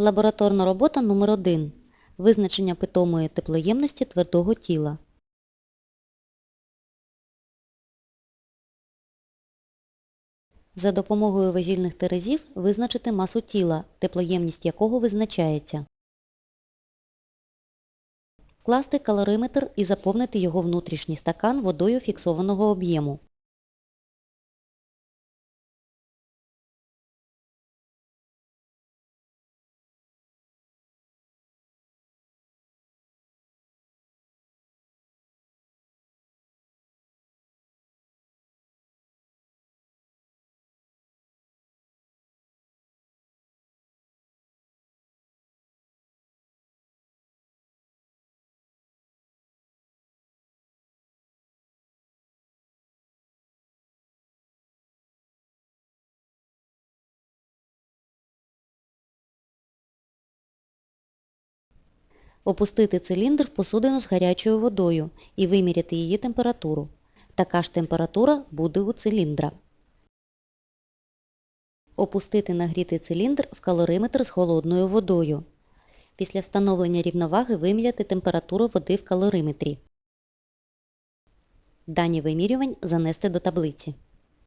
Лабораторна робота номер 1 Визначення питомої теплоємності твердого тіла. За допомогою важільних терезів визначити масу тіла, теплоємність якого визначається. Вкласти калориметр і заповнити його внутрішній стакан водою фіксованого об'єму. Опустити циліндр в посудину з гарячою водою і виміряти її температуру. Така ж температура буде у циліндра. Опустити нагрітий циліндр в калориметр з холодною водою. Після встановлення рівноваги виміряти температуру води в калориметрі. Дані вимірювань занести до таблиці.